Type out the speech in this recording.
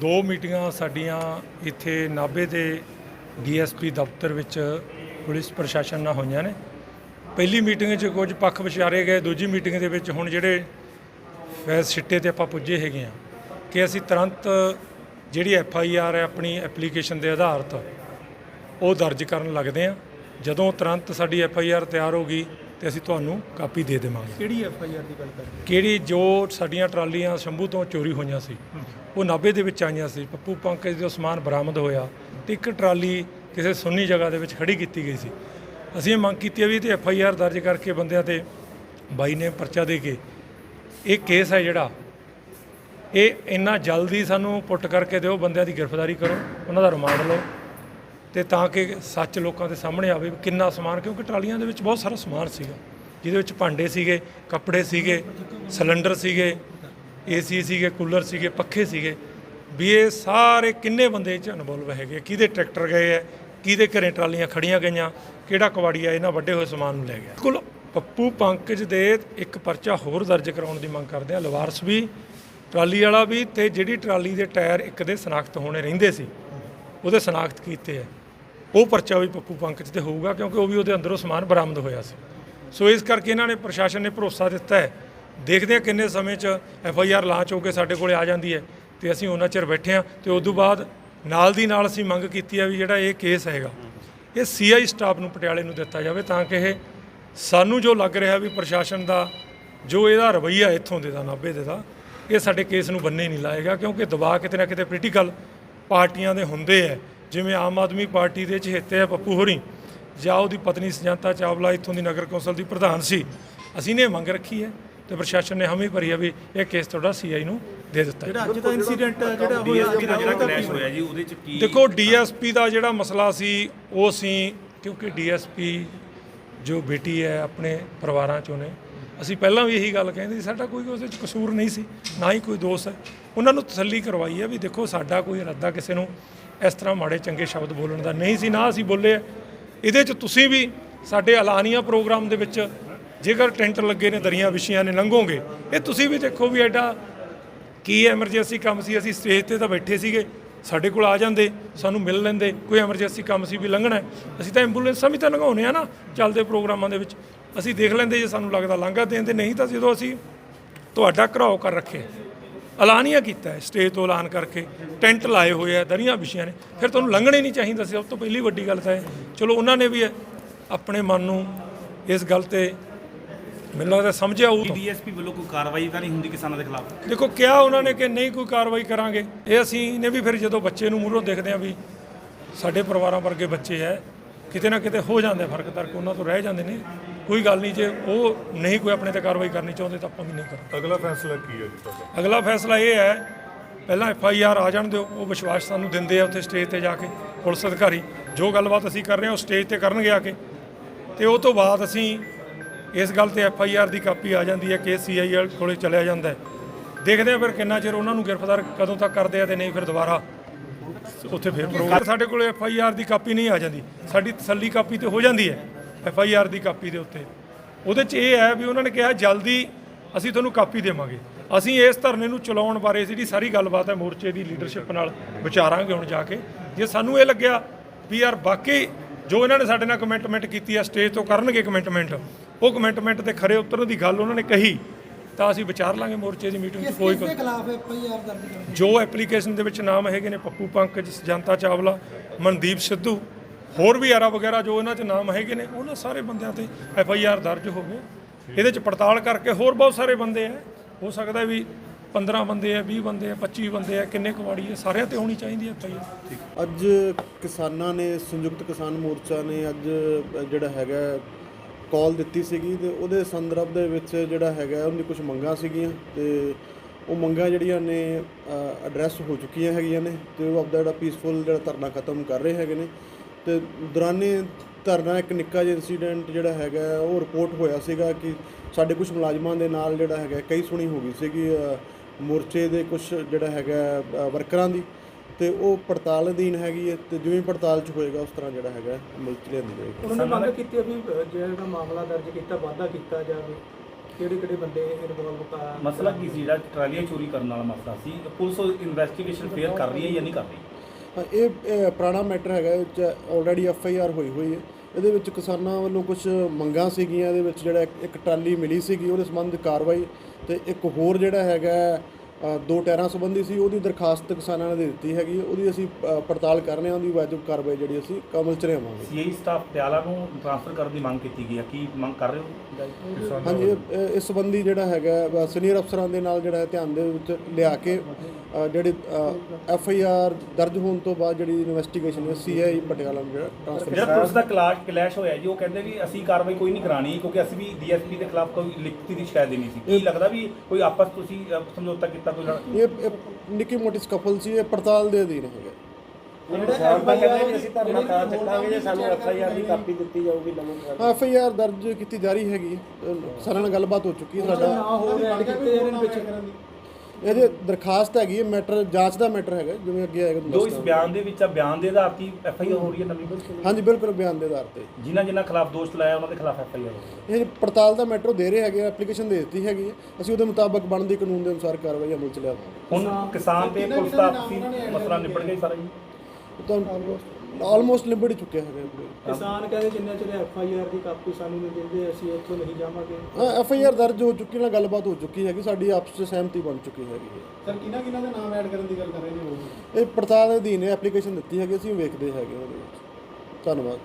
ਦੋ ਮੀਟਿੰਗਾਂ ਸਾਡੀਆਂ ਇੱਥੇ ਨਾਭੇ ਦੇ ਡੀਐਸਪੀ ਦਫ਼ਤਰ ਵਿੱਚ ਪੁਲਿਸ ਪ੍ਰਸ਼ਾਸਨ ਨਾਲ ਹੋਈਆਂ ਨੇ। ਪਹਿਲੀ ਮੀਟਿੰਗ 'ਚ ਕੁਝ ਪੱਖ ਵਿਚਾਰੇ ਗਏ, ਦੂਜੀ ਮੀਟਿੰਗ ਦੇ ਵਿੱਚ ਹੁਣ ਜਿਹੜੇ ਫੈਸ ਸਿੱਟੇ ਤੇ ਆਪਾਂ ਪੁੱਜੇ ਹੈਗੇ ਆ ਕਿ ਅਸੀਂ ਤੁਰੰਤ ਜਿਹੜੀ ਐਫ ਆਈ ਆਰ ਹੈ ਆਪਣੀ ਐਪਲੀਕੇਸ਼ਨ ਦੇ ਆਧਾਰਿਤ ਉਹ ਦਰਜ ਕਰਨ ਲੱਗਦੇ ਆ ਜਦੋਂ ਤੁਰੰਤ ਸਾਡੀ ਐਫ ਆਈ ਆਰ ਤਿਆਰ ਹੋ ਗਈ ਤੇ ਅਸੀਂ ਤੁਹਾਨੂੰ ਕਾਪੀ ਦੇ ਦੇਵਾਂਗੇ। ਕਿਹੜੀ ਐਫ ਆਈ ਆਰ ਦੀ ਗੱਲ ਕਰ ਰਹੇ ਕਿਹੜੀ ਜੋ ਸਾਡੀਆਂ ਟਰਾਲੀਆਂ ਸ਼ੰਭੂ ਤੋਂ ਚੋਰੀ ਹੋਈਆਂ ਸੀ ਉਹ ਨਾਭੇ ਦੇ ਵਿੱਚ ਆਈਆਂ ਸੀ। ਪੱਪੂ ਪੰਕਜ ਦਾ ਸਮਾਨ ਬਰਾਮਦ ਹੋਇਆ ਤੇ ਇੱਕ ਟਰਾਲੀ ਕਿਸੇ ਸੁੰਨੀ ਜਗ੍ਹਾ ਦੇ ਵਿੱਚ ਖੜੀ ਕੀਤੀ ਗਈ ਸੀ। ਅਸੀਂ ਇਹ ਮੰਗ ਕੀਤੀ ਹੈ ਵੀ ਤੇ ਐਫ ਆਈ ਆਰ ਦਰਜ ਕਰਕੇ ਬੰਦਿਆਂ ਤੇ ਬਾਈ ਨੇ ਪਰਚਾ ਦੇ ਕੇ ਇਹ ਕੇਸ ਹੈ ਜਿਹੜਾ ਇਹ ਇੰਨਾ ਜਲਦੀ ਸਾਨੂੰ ਪੁੱਟ ਕਰਕੇ ਦਿਓ ਬੰਦਿਆਂ ਦੀ ਗ੍ਰਿਫਤਾਰੀ ਕਰੋ ਉਹਨਾਂ ਦਾ ਰਿਮਾਂਡ ਲਓ। ਤੇ ਤਾਂ ਕਿ ਸੱਚ ਲੋਕਾਂ ਦੇ ਸਾਹਮਣੇ ਆਵੇ ਵੀ ਕਿੰਨਾ ਸਮਾਨ, ਕਿਉਂਕਿ ਟਰਾਲੀਆਂ ਦੇ ਵਿੱਚ ਬਹੁਤ ਸਾਰਾ ਸਮਾਨ ਸੀਗਾ, ਜਿਹਦੇ ਵਿੱਚ ਭਾਂਡੇ ਸੀਗੇ, ਕੱਪੜੇ ਸੀਗੇ, ਸਿਲੰਡਰ ਸੀਗੇ, ਏਸੀ ਸੀਗੇ, ਕੂਲਰ ਸੀਗੇ, ਪੱਖੇ ਸੀਗੇ। ਵੀ ਇਹ ਸਾਰੇ ਕਿੰਨੇ ਬੰਦੇ ਚ ਇਨਵੋਲਵ ਹੈਗੇ ਕਿਹਦੇ ਟਰੈਕਟਰ ਗਏ ਹੈ ਕਿਹਦੇ ਘਰੇ ਟਰਾਲੀਆਂ ਖੜੀਆਂ ਗਈਆਂ? ਕਿਹੜਾ ਕਵਾੜੀਆ ਇਹਨਾਂ ਵੱਡੇ ਹੋਏ ਸਮਾਨ ਨੂੰ ਲੈ ਗਿਆ? ਬਿਲਕੁਲ, ਪੱਪੂ ਪੰਕਜ ਦੇ ਇੱਕ ਪਰਚਾ ਹੋਰ ਦਰਜ ਕਰਾਉਣ ਦੀ ਮੰਗ ਕਰਦੇ ਆ। ਲਵਾਰਸ ਵੀ, ਟਰਾਲੀ ਵਾਲਾ ਵੀ ਤੇ ਜਿਹੜੀ ਟਰਾਲੀ ਦੇ ਟਾਇਰ ਇੱਕ ਦੇ ਸਨਾਖਤ ਹੋਣੇ ਰਹਿੰਦੇ ਸੀ, ਉਹਦੇ ਸਨਾਖਤ ਕੀਤੇ ਆ। ਉਹ ਪਰਚਾ ਵੀ ਪੱਪੂ ਪੰਕਜ ਤੇ ਹੋਊਗਾ ਕਿਉਂਕਿ ਉਹ ਵੀ ਉਹਦੇ ਅੰਦਰੋਂ ਸਮਾਨ ਬਰਾਮਦ ਹੋਇਆ ਸੀ। ਸੋ ਇਸ ਕਰਕੇ ਇਹਨਾਂ ਨੇ ਪ੍ਰਸ਼ਾਸਨ ਨੇ ਭਰੋਸਾ ਦਿੱਤਾ ਹੈ। ਦੇਖਦੇ ਹਾਂ ਕਿੰਨੇ ਸਮੇਂ 'ਚ ਐਫ ਆਈ ਆਰ ਲਾਂਚ ਹੋ ਕੇ ਸਾਡੇ ਕੋਲੇ ਆ ਜਾਂਦੀ ਹੈ ਤੇ ਅਸੀਂ ਉਹਨਾਂ ਚਿਰ ਬੈਠੇ ਹਾਂ ਤੇ ਉਸ ਤੋਂ ਬਾਅਦ ਨਾਲ ਦੀ ਨਾਲ ਅਸੀਂ ਮੰਗ ਕੀਤੀ ਹੈ ਵੀ ਜਿਹੜਾ ਇਹ ਕੇਸ ਹੈਗਾ, ਇਹ ਸੀਆਈ ਸਟਾਫ ਨੂੰ ਪਟਿਆਲੇ ਨੂੰ ਦਿੱਤਾ ਜਾਵੇ ਤਾਂ ਕਿ ਇਹ ਸਾਨੂੰ ਜੋ ਲੱਗ ਰਿਹਾ ਵੀ ਪ੍ਰਸ਼ਾਸਨ ਦਾ, ਜੋ ਇਹਦਾ ਰਵੱਈਆ ਇੱਥੋਂ ਦੇ ਦਾ, ਨਾਭੇ ਦੇ ਦਾ, ਇਹ ਸਾਡੇ ਕੇਸ ਨੂੰ ਬੰਨੇ ਨਹੀਂ ਲਾਏਗਾ ਕਿਉਂਕਿ ਦਬਾਅ ਕਿਤੇ ਨਾ ਕਿਤੇ ਪੋਲੀਟੀਕਲ ਪਾਰਟੀਆਂ ਦੇ ਹੁੰਦੇ ਐ ਜਿਵੇਂ ਆਮ ਆਦਮੀ ਪਾਰਟੀ ਦੇ ਚਹੇਤੇ ਆ ਪੱਪੂ ਹੋਰੀ ਜਾਂ ਉਹਦੀ ਪਤਨੀ ਸੁਜੰਤਾ ਚਾਵਲਾ ਇੱਥੋਂ ਦੀ ਨਗਰ ਕੌਂਸਲ ਦੀ ਪ੍ਰਧਾਨ ਸੀ। ਅਸੀਂ ਨੇ ਮੰਗ ਰੱਖੀ ਹੈ ਤੇ ਪ੍ਰਸ਼ਾਸਨ ਨੇ ਹਮੀ ਭਰੀ ਹੈ ਵੀ ਇਹ ਕੇਸ ਤੁਹਾਡਾ ਸੀਆਈ ਨੂੰ ਦੇ ਦਿੱਤਾ ਹੈ। ਜਿਹੜਾ ਅੱਜ ਦਾ ਇਨਸੀਡੈਂਟ ਜਿਹੜਾ ਹੋਇਆ ਜਿਹੜਾ ਕਲੈਸ਼ ਹੋਇਆ ਜੀ ਉਹਦੇ ਚ ਕੀ ਦੇਖੋ ਡੀਐਸਪੀ ਦਾ ਜਿਹੜਾ ਮਸਲਾ ਸੀ ਉਹ ਸੀ ਕਿਉਂਕਿ ਡੀਐਸਪੀ ਜੋ ਬੇਟੀ ਹੈ ਆਪਣੇ ਪਰਿਵਾਰਾਂ ਚੋਂ ਨੇ ਅਸੀਂ ਪਹਿਲਾਂ ਵੀ ਇਹੀ ਗੱਲ ਕਹਿੰਦੇ ਸੀ ਸਾਡਾ ਕੋਈ ਉਹਦੇ ਚ ਕਸੂਰ ਨਹੀਂ ਸੀ ਨਾ ਹੀ ਕੋਈ ਦੋਸ਼ ਹੈ। ਉਹਨਾਂ ਨੂੰ ਤਸੱਲੀ ਕਰਵਾਈ ਹੈ ਵੀ ਦੇਖੋ ਸਾਡਾ ਕੋਈ ਇਰਾਦਾ ਕਿਸੇ ਨੂੰ। ਇਸ ਤਰ੍ਹਾਂ ਮਾੜੇ ਚੰਗੇ ਸ਼ਬਦ ਬੋਲਣ ਦਾ ਨਹੀਂ ਸੀ, ਨਾ ਅਸੀਂ ਬੋਲੇ। ਹੈ। ਇਹਦੇ ਚ ਤੁਸੀਂ ਵੀ ਸਾਡੇ ਐਲਾਨੀਆਂ ਪ੍ਰੋਗਰਾਮ ਦੇ ਵਿੱਚ ਜੇਕਰ ਟੈਂਟ ਲੱਗੇ ਨੇ, ਦਰੀਆਂ ਵਿਛੀਆਂ ਨੇ, ਲੰਘੋਗੇ। ਇਹ ਤੁਸੀਂ ਵੀ ਦੇਖੋ ਵੀ ਐਡਾ ਕੀ ਐਮਰਜੈਂਸੀ ਕੰਮ ਸੀ, ਅਸੀਂ ਸਟੇਜ ਤੇ ਤਾਂ ਬੈਠੇ ਸੀਗੇ। ਸਾਡੇ ਕੋਲ ਆ ਜਾਂਦੇ, ਸਾਨੂੰ ਮਿਲ ਲੈਂਦੇ, ਕੋਈ ਐਮਰਜੈਂਸੀ ਕੰਮ ਸੀ ਵੀ ਲੰਘਣਾ ਅਸੀਂ ਤਾਂ ਐਂਬੂਲੈਂਸਾਂ ਵੀ ਤਾਂ ਲੰਘਾਉਨੇ ਆ ਨਾ, ਚੱਲਦੇ ਪ੍ਰੋਗਰਾਮਾਂ ਦੇ ਵਿੱਚ। ਅਸੀਂ ਦੇਖ ਲੈਂਦੇ ਜੇ ਸਾਨੂੰ ਲੱਗਦਾ, ਲਾਂਘਾ ਦੇਣ ਦੇ ਨਹੀਂ ਤਾਂ ਜਦੋਂ ਅਸੀਂ ਤੁਹਾਡਾ ਘਰਾਓ ਕਰ ਰੱਖੇ ਐਲਾਨੀਆਂ ਕੀਤਾ ਹੈ ਸਟੇਜ ਤੋਂ ਐਲਾਨ ਕਰਕੇ ਟੈਂਟ ਲਾਏ ਹੋਏ ਆ ਦਰੀਆਂ ਵਿਛੀਆਂ ਨੇ। ਫਿਰ ਤੁਹਾਨੂੰ ਲੰਘਣੇ ਨਹੀਂ ਚਾਹੀਦਾ ਸੀ ਸਭ ਤੋਂ ਪਹਿਲੀ ਵੱਡੀ ਗੱਲ ਤਾਂ ਇਹ। ਚਲੋ ਉਹਨਾਂ ਨੇ ਵੀ ਆਪਣੇ ਮਨ ਨੂੰ ਇਸ ਗੱਲ ਤੇ ਮੈਨੂੰ ਲੱਗਦਾ ਸਮਝਿਆ ਉਹ ਡੀਐਸਪੀ ਵੱਲੋਂ ਕੋਈ ਕਾਰਵਾਈ ਤਾਂ ਨਹੀਂ ਹੁੰਦੀ ਕਿਸਾਨਾਂ ਦੇ ਖਿਲਾਫ? ਦੇਖੋ ਕਿਹਾ ਉਹਨਾਂ ਨੇ ਕਿ ਨਹੀਂ ਕੋਈ ਕਾਰਵਾਈ ਕਰਾਂਗੇ। ਇਹ ਅਸੀਂ ਨੇ ਵੀ ਫਿਰ ਜਦੋਂ ਬੱਚੇ ਨੂੰ ਮੂਹਰੋਂ ਦੇਖਦੇ ਆ ਵੀ ਸਾਡੇ ਪਰਿਵਾਰਾਂ ਵਰਗੇ ਬੱਚੇ ਐ ਕਿਤੇ ਨਾ ਕਿਤੇ ਹੋ ਜਾਂਦੇ ਫ਼ਰਕ ਤਰਕ ਉਹਨਾਂ ਤੋਂ ਰਹਿ ਜਾਂਦੇ ਨੇ। ਕੋਈ ਗੱਲ ਨਹੀਂ ਜੇ ਉਹ ਨਹੀਂ ਕੋਈ ਆਪਣੇ ਤੇ ਕਾਰਵਾਈ ਕਰਨੀ ਚਾਹੁੰਦੇ ਤਾਂ ਆਪਾਂ ਵੀ ਨਹੀਂ ਕਰਾਂਗੇ। ਅਗਲਾ ਫੈਸਲਾ ਕੀ ਹੈ ਜੀ ਤੁਹਾਡਾ? ਅਗਲਾ ਫੈਸਲਾ ਇਹ ਹੈ ਪਹਿਲਾਂ ਐਫ ਆਈ ਆਰ ਆ ਜਾਣ ਦਿਓ ਉਹ ਵਿਸ਼ਵਾਸ ਸਾਨੂੰ ਦਿੰਦੇ ਆ ਉੱਥੇ ਸਟੇਜ ਤੇ ਜਾ ਕੇ ਪੁਲਿਸ ਅਧਿਕਾਰੀ। ਜੋ ਗੱਲਬਾਤ ਅਸੀਂ ਕਰ ਰਹੇ ਹਾਂ ਉਹ ਸਟੇਜ ਤੇ ਕਰਨਗੇ ਆ ਕੇ। ਤੇ ਉਹ ਤੋਂ ਬਾਅਦ ਅਸੀਂ ਇਸ ਗੱਲ ਤੇ ਐਫ ਆਈ ਆਰ ਦੀ ਕਾਪੀ ਆ ਜਾਂਦੀ ਹੈ ਕਿ ਸੀ ਆਈ ਕੋਲੇ ਚਲਿਆ ਜਾਂਦਾ ਹੈ। ਦੇਖਦੇ ਆ ਫਿਰ ਕਿੰਨਾ ਚਿਰ ਉਹਨਾਂ ਨੂੰ ਗ੍ਰਿਫਤਾਰ ਕਦੋਂ ਤੱਕ ਕਰਦੇ ਆ ਤੇ ਨਹੀਂ ਫਿਰ ਦੁਬਾਰਾ ਉੱਥੇ ਫਿਰ ਸਾਡੇ ਕੋਲੇ ਐਫ ਆਈ ਆਰ ਦੀ ਕਾਪੀ ਨਹੀਂ ਆ ਜਾਂਦੀ। ਸਾਡੀ ਤਸੱਲੀ ਕਾਪੀ ਤੇ ਹੋ ਜਾਂਦੀ ਹੈ। ਐਫ ਆਈ ਆਰ ਦੀ ਕਾਪੀ ਦੇ ਉੱਤੇ। ਉਹਦੇ 'ਚ ਇਹ ਹੈ ਵੀ ਉਹਨਾਂ ਨੇ ਕਿਹਾ ਜਲਦੀ ਅਸੀਂ ਤੁਹਾਨੂੰ ਕਾਪੀ ਦੇਵਾਂਗੇ। ਅਸੀਂ ਇਸ ਧਰਨੇ ਨੂੰ ਚਲਾਉਣ ਬਾਰੇ ਜਿਹੜੀ ਸਾਰੀ ਗੱਲਬਾਤ ਹੈ ਮੋਰਚੇ ਦੀ ਲੀਡਰਸ਼ਿਪ ਨਾਲ ਵਿਚਾਰਾਂਗੇ ਹੁਣ ਜਾ ਕੇ। ਜੇ ਸਾਨੂੰ ਇਹ ਲੱਗਿਆ ਵੀ ਯਾਰ ਬਾਕੀ ਜੋ ਇਹਨਾਂ ਨੇ ਸਾਡੇ ਨਾਲ ਕਮਿਟਮੈਂਟ ਕੀਤੀ ਹੈ ਸਟੇਜ ਤੋਂ ਕਰਨਗੇ ਕਮਿਟਮੈਂਟ ਉਹ ਕਮਿਟਮੈਂਟ ਤੇ ਖਰੇ ਉਤਰਨ ਦੀ ਗੱਲ ਉਹਨਾਂ ਨੇ ਕਹੀ ਤਾਂ ਅਸੀਂ ਵਿਚਾਰ ਲਾਂਗੇ ਮੋਰਚੇ ਦੀ ਮੀਟਿੰਗ 'ਚ ਕੋਈ ਖਿਲਾਫ ਦਰਜ ਕਰਨੀ ਜੋ ਐਪਲੀਕੇਸ਼ਨ ਦੇ ਵਿੱਚ ਨਾਮ ਹੈਗੇ ਨੇ ਪੱਪੂ ਪੰਕਜ ਜਨਤਾ ਚਾਵਲਾ ਮਨਦੀਪ ਸਿੱਧੂ ਹੋਰ ਵੀ ਆਰਾ ਵਗੈਰਾ ਜੋ ਇਹਨਾਂ 'ਚ ਨਾਮ ਹੈਗੇ ਨੇ, ਉਹਨਾਂ ਸਾਰੇ ਬੰਦਿਆਂ ਤੇ ਐਫ ਆਈ ਆਰ ਦਰਜ ਹੋਵੇ ਇਹਦੇ 'ਚ ਪੜਤਾਲ ਕਰਕੇ ਹੋਰ ਬਹੁਤ ਸਾਰੇ ਬੰਦੇ ਆ ਹੋ ਸਕਦਾ ਵੀ 15 ਬੰਦੇ ਆ 20 ਬੰਦੇ ਆ 25 ਬੰਦੇ ਆ ਕਿੰਨੇ ਕੁਵਾੜੀ ਆ ਸਾਰਿਆਂ ਤੇ ਹੋਣੀ ਚਾਹੀਦੀ ਹੈ ਐਫ ਆਈ ਆਰ। ਅੱਜ ਕਿਸਾਨਾਂ ਨੇ, ਸੰਯੁਕਤ ਕਿਸਾਨ ਮੋਰਚਾ ਨੇ ਅੱਜ ਜਿਹੜਾ ਹੈਗਾ ਕਾਲ ਦਿੱਤੀ ਸੀਗੀ ਤੇ ਉਹਦੇ ਸੰਦਰਭ ਦੇ ਵਿੱਚ ਜਿਹੜਾ ਹੈਗਾ ਉਹਦੀ ਕੁਝ ਮੰਗਾਂ ਸੀਗੀਆਂ ਤੇ ਉਹ ਮੰਗਾਂ ਜਿਹੜੀਆਂ ਨੇ ਐਡਰੈਸ ਹੋ ਚੁੱਕੀਆਂ ਹੈਗੀਆਂ ਨੇ ਤੇ ਉਹ ਆਪਦਾ ਜਿਹੜਾ ਪੀਸਫੁਲ ਜਿਹੜਾ ਧਰਨਾ ਖਤਮ ਕਰ ਰਹੇ ਹੈਗੇ ਨੇ। ਤੇ ਦੌਰਾਨੇ ਧਰਨਾ ਇੱਕ ਨਿੱਕਾ ਜਿਹਾ ਇਨਸੀਡੈਂਟ ਜਿਹੜਾ ਹੈਗਾ ਉਹ ਰਿਪੋਰਟ ਹੋਇਆ ਸੀਗਾ ਕਿ ਸਾਡੇ ਕੁਝ ਮੁਲਾਜ਼ਮਾਂ ਦੇ ਨਾਲ ਜਿਹੜਾ ਹੈਗਾ ਕਈ ਸੁਣੀ ਹੋ ਗਈ ਸੀਗੀ ਮੋਰਚੇ ਦੇ ਕੁਝ ਜਿਹੜਾ ਹੈਗਾ ਵਰਕਰਾਂ ਦੀ ਤੇ ਉਹ ਪੜਤਾਲ ਅਧੀਨ ਹੈਗੀ ਹੈ ਤੇ ਜਿਵੇਂ ਪੜਤਾਲ ਚ ਹੋਏਗਾ ਉਸ ਤਰ੍ਹਾਂ ਜਿਹੜਾ ਹੈਗਾ ਅਮਲ ਚ ਲਿਆਂਦੀ ਜਾਏਗੀ। ਉਹਨਾਂ ਨੇ ਮੰਗ ਕੀਤੀ ਹੈ ਵੀ ਜਿਹੜਾ ਮਾਮਲਾ ਦਰਜ ਕੀਤਾ ਵਾਅਦਾ ਕੀਤਾ ਜਾਵੇ। ਕਿਹੜੇ ਕਿਹੜੇ ਬੰਦੇ ਇਨਵੋਲਵ ਕਰ ਮਸਲਾ ਕੀ ਸੀ? ਜਿਹੜਾ ਟਰਾਲੀਆਂ ਚੋਰੀ ਕਰਨ ਵਾਲਾ ਮਸਲਾ ਸੀ ਪੁਲਿਸ ਇਨਵੈਸਟੀਗੇਸ਼ਨ ਫੇਅਰ ਕਰ ਰਹੀ ਹੈ ਜਾਂ ਨਹੀਂ ਕਰ ਰਹੀ? ਹਾਂ, ਇਹ ਪੁਰਾਣਾ ਮੈਟਰ ਹੈਗਾ ਚ ਆਲਰੇਡੀ ਐਫ ਆਈ ਆਰ ਹੋਈ ਹੋਈ ਹੈ। ਇਹਦੇ ਵਿੱਚ ਕਿਸਾਨਾਂ ਵੱਲੋਂ ਕੁਝ ਮੰਗਾਂ ਸੀਗੀਆਂ ਇਹਦੇ ਵਿੱਚ ਜਿਹੜਾ ਇੱਕ- ਟਰਾਲੀ ਮਿਲੀ ਸੀਗੀ ਉਹਦੇ ਸੰਬੰਧ ਕਾਰਵਾਈ ਤੇ ਇੱਕ ਹੋਰ ਜਿਹੜਾ ਹੈਗਾ ਦੋ ਟਾਇਰਾਂ ਸੰਬੰਧੀ ਸੀ ਉਹਦੀ ਦਰਖਾਸਤ ਕਿਸਾਨਾਂ ਨੇ ਦੇ ਦਿੱਤੀ ਹੈਗੀ। ਉਹਦੀ ਅਸੀਂ ਪੜਤਾਲ ਕਰ ਰਹੇ ਹਾਂ ਉਹਦੀ ਵਾਜਬ ਕਾਰਵਾਈ ਜਿਹੜੀ ਅਸੀਂ ਕਮਲ ਚ ਲਿਆਵਾਂਗੇ। ਸੀਆਈ ਸਟਾਫ ਪਟਿਆਲਾ ਨੂੰ ਟ੍ਰਾਂਸਫਰ ਕਰਨ ਦੀ ਮੰਗ ਕੀਤੀ ਗਈ ਹੈ ਕੀ ਮੰਗ ਕਰ ਰਹੇ ਹੋ? ਹਾਂਜੀ ਇਸ ਸੰਬੰਧੀ ਜਿਹੜਾ ਹੈਗਾ ਸੀਨੀਅਰ ਅਫਸਰਾਂ ਦੇ ਨਾਲ ਜਿਹੜਾ ਹੈ ਧਿਆਨ ਦੇ ਵਿੱਚ ਲਿਆ ਕੇ ਜਿਹੜੀ ਐਫ ਆਈ ਆਰ ਦਰਜ ਹੋਣ ਤੋਂ ਬਾਅਦ ਜਿਹੜੀ ਇਨਵੈਸਟੀਗੇਸ਼ਨ ਹੈ ਸੀ ਆਈ ਪਟਿਆਲਾ ਨੂੰ ਜਿਹੜਾ ਟ੍ਰਾਂਸਫਰ ਜਿਹੜਾ ਪੁਲਿਸ ਦਾ ਕਲਾਸ਼ ਕਲੈਸ਼ ਹੋਇਆ ਜੀ ਉਹ ਕਹਿੰਦੇ ਵੀ ਅਸੀਂ ਕਾਰਵਾਈ ਕੋਈ ਨਹੀਂ ਕਰਾਣੀ ਕਿਉਂਕਿ ਅਸੀਂ ਵੀ ਡੀਐਸਪੀ ਦੇ ਖਿਲਾਫ ਕੋਈ ਲਿਖਤੀ ਦੀ ਸ਼ਿਕਾਇਤ ਦੇਣੀ ਸੀ। ਕੀ ਲੱਗਦਾ ਵੀ ਕੋਈ ਆਪਸ ਤੁਸੀਂ ਸਮਝੌਤਾ ਕੀਤਾ ਕੋਈ ਇਹ ਇਹ ਨਿੱਕੀ ਮੋਟੀ ਸਕਫਲ ਸੀ ਇਹ ਪੜਤਾਲ ਦੇ ਅਧੀਨ ਹੈਗਾ। ਐਫ ਆਈ ਆਰ ਦਰਜ ਕੀਤੀ ਜਾ ਰਹੀ ਹੈਗੀ। ਹੈ। ਅ, ਸਾਰਿਆਂ ਨਾਲ ਗੱਲਬਾਤ ਹੋ ਚੁੱਕੀ ਹੈ ਸਾਡਾ। ਹੋ ਰਿਹਾ ਕਿਤੇ ਇਹਨਾਂ ਵਿੱਚ ਇਹਦੇ ਦਰਖਾਸਤ ਹੈਗੀ ਹੈ ਮੈਟਰ ਜਾਂਚ ਦਾ ਮੈਟਰ ਹੈਗਾ ਜਿਵੇਂ ਅੱਗੇ ਆਏਗਾ ਤੁਹਾਨੂੰ ਜੋ ਇਸ ਦੱਸਦਾ ਬਿਆਨ ਦੇ ਵਿੱਚ ਆ ਬਿਆਨ ਦੇ ਆਧਾਰ ਤੇ ਐਫ ਆਈ ਆਰ ਹੋ ਰਹੀ ਹੈ ਨਵੀਂ ਹਾਂਜੀ ਬਿਲਕੁਲ ਬਿਆਨ ਦੇ ਆਧਾਰ ਤੇ। ਜਿਨ੍ਹਾਂ ਜਿਨ੍ਹਾਂ ਖਿਲਾਫ ਦੋਸ਼ ਲਾਇਆ ਉਹਨਾਂ ਦੇ ਖਿਲਾਫ ਐਫ ਆਈ ਆਰ ਹੋ ਰਹੀ ਹੈ। ਇਹ ਪੜਤਾਲ ਦਾ ਮੈਟਰ ਦੇ ਰਹੇ ਹੈਗੇ ਐਪਲੀਕੇਸ਼ਨ ਦੇ ਦਿੱਤੀ ਹੈਗੀ ਹੈ। ਅਸੀਂ ਉਹਦੇ ਮੁਤਾਬਕ ਬਣਦੀ ਕਾਨੂੰਨ ਦੇ ਅਨੁਸਾਰ ਕਾਰਵਾਈ ਅਮਲ ਚ ਲਿਆਵਾਂਗੇ ਹੁਣ ਕਿਸਾਨ ਤੇ ਪੁਲਿਸ ਦਾ ਆਪਸੀ ਮਸਲਾ ਨਿਬੜ ਗਿਆ ਜੀ ਸਾਰਾ ਜੀ। ਤਾਂ ਆਲਮੋਸਟ ਲਿਬੜ ਚੁੱਕਿਆ ਹੈਗਾ ਕਿਸਾਨ ਕਹਿੰਦੇ ਜਿੰਨਾ ਚਿਰ ਐਫ ਆਈ ਆਰ ਦੀ ਕਾਪੀ ਸਾਨੂੰ ਨਹੀਂ ਦਿੰਦੇ ਅਸੀਂ ਇੱਥੋਂ ਨਹੀਂ ਜਾਵਾਂਗੇ। ਹਾਂ ਐਫ ਆਈ ਆਰ ਦਰਜ ਹੋ ਚੁੱਕੀ ਨਾਲ ਗੱਲਬਾਤ ਹੋ ਚੁੱਕੀ ਹੈਗੀ ਸਾਡੀ ਆਪਸ ਵਿੱਚ ਸਹਿਮਤੀ ਬਣ ਚੁੱਕੀ ਹੈਗੀ ਹੈ। ਸਰ ਕਿਹਨਾਂ ਕਿਹਨਾਂ ਦੇ ਨਾਮ ਐਡ ਕਰਨ ਦੀ ਗੱਲ ਕਰ ਰਹੇ ਨੇ ਉਹ? ਇਹ ਪੜਤਾਲ ਦੇ ਅਧੀਨ ਐਪਲੀਕੇਸ਼ਨ ਦਿੱਤੀ ਹੈਗੀ ਅਸੀਂ ਵੇਖਦੇ ਹੈਗੇ ਉਹਦੇ ਵਿੱਚ। ਧੰਨਵਾਦ।